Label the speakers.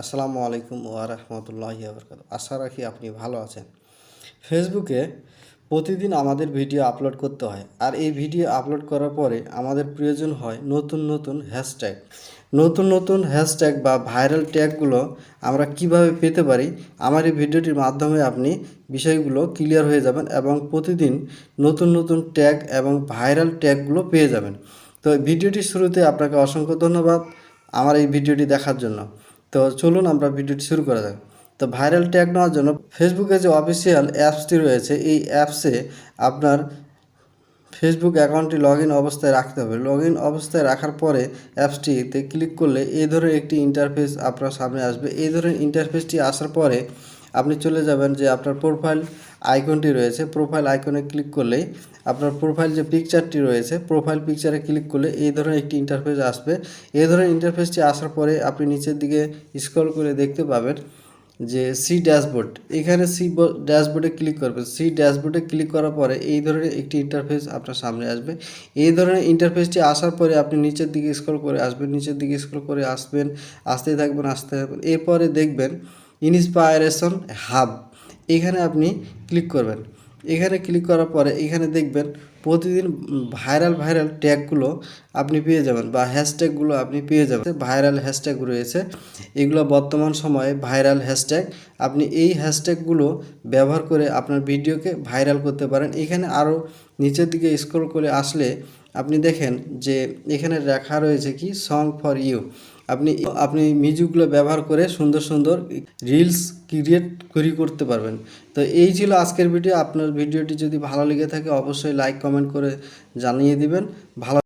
Speaker 1: আসসালামু আলাইকুম ওয়া রাহমাতুল্লাহি ওয়া বারাকাতুহু। আশা রাখি আপনি ভালো আছেন। ফেসবুকে প্রতিদিন আমাদের ভিডিও আপলোড করতে হয়। আর এই ভিডিও আপলোড করার পরে আমাদের প্রয়োজন হয় নতুন নতুন হ্যাশট্যাগ নতুন নতুন হ্যাশট্যাগ বা ভাইরাল ট্যাগগুলো আমরা কীভাবে পেতে পারি, আমার এই ভিডিওটির মাধ্যমে আপনি বিষয়গুলো ক্লিয়ার হয়ে যাবেন এবং প্রতিদিন নতুন নতুন ট্যাগ এবং ভাইরাল ট্যাগগুলো পেয়ে যাবেন। তো ভিডিওটির শুরুতে আপনাকে অসংখ্য ধন্যবাদ আমার এই ভিডিওটি দেখার জন্য। তো চলুন আমরা ভিডিওটি শুরু করা যাক। তো ভাইরাল ট্যাগ নেওয়ার জন্য ফেসবুকে যে অফিসিয়াল অ্যাপসটি রয়েছে, এই অ্যাপসে আপনার ফেসবুক অ্যাকাউন্টটি লগ ইন অবস্থায় রাখতে হবে। লগ ইন অবস্থায় রাখার পরে অ্যাপসটিতে ক্লিক করলে এই ধরনের একটি ইন্টারফেস আপনার সামনে আসবে। এই ধরনের ইন্টারফেসটি আসার পরে আপনি চলে যাবেন যে আপনার প্রোফাইল আইকনটি রয়েছে। প্রোফাইল আইকনে ক্লিক করলেই আপনার প্রোফাইল যে পিকচারটি রয়েছে প্রোফাইল পিকচারে ক্লিক করলে এই ধরনের একটি ইন্টারফেস আসবে। এই ধরনের ইন্টারফেসটি আসার পরে আপনি নিচের দিকে স্ক্রল করে দেখতে পাবেন যে সি ড্যাশবোর্ড এখানে সি ড্যাশবোর্ডে ক্লিক করবেন। সি ড্যাশবোর্ডে ক্লিক করার পরে এই ধরনের একটি ইন্টারফেস আপনার সামনে আসবে। এই ধরনের ইন্টারফেসটি আসার পরে আপনি নিচের দিকে স্ক্রল করে আসবেন, নিচের দিকে স্ক্রল করে আসবেন আসতে থাকবেন আসতে থাকবেন। এরপরে দেখবেন ইন্সপায়ারেশন হাব। এখানে আপনি ক্লিক করবেন। এখানে ক্লিক করার পরে এখানে দেখবেন প্রতিদিন ভাইরাল ভাইরাল ট্যাগগুলো আপনি পেয়ে যাবেন বা হ্যাশট্যাগুলো আপনি পেয়ে যাবেন। ভাইরাল হ্যাশট্যাগ রয়েছে। এগুলো বর্তমান সময়ে ভাইরাল হ্যাশট্যাগ। আপনি এই হ্যাশট্যাগুলো ব্যবহার করে আপনার ভিডিওকে ভাইরাল করতে পারেন। এখানে আরও নিচের দিকে স্ক্রল করে আসলে আপনি দেখেন যে এখানে লেখা রয়েছে কি সং ফর ইউ আপনি আপনি মিউজিকগুলো ব্যবহার করে সুন্দর সুন্দর রিলস ক্রিয়েট করি করতে পারবেন। তো এই ছিল আজকের ভিডিও আপনার ভিডিওটি যদি ভালো লেগে থাকে, অবশ্যই লাইক কমেন্ট করে জানিয়ে দিবেন। ভালো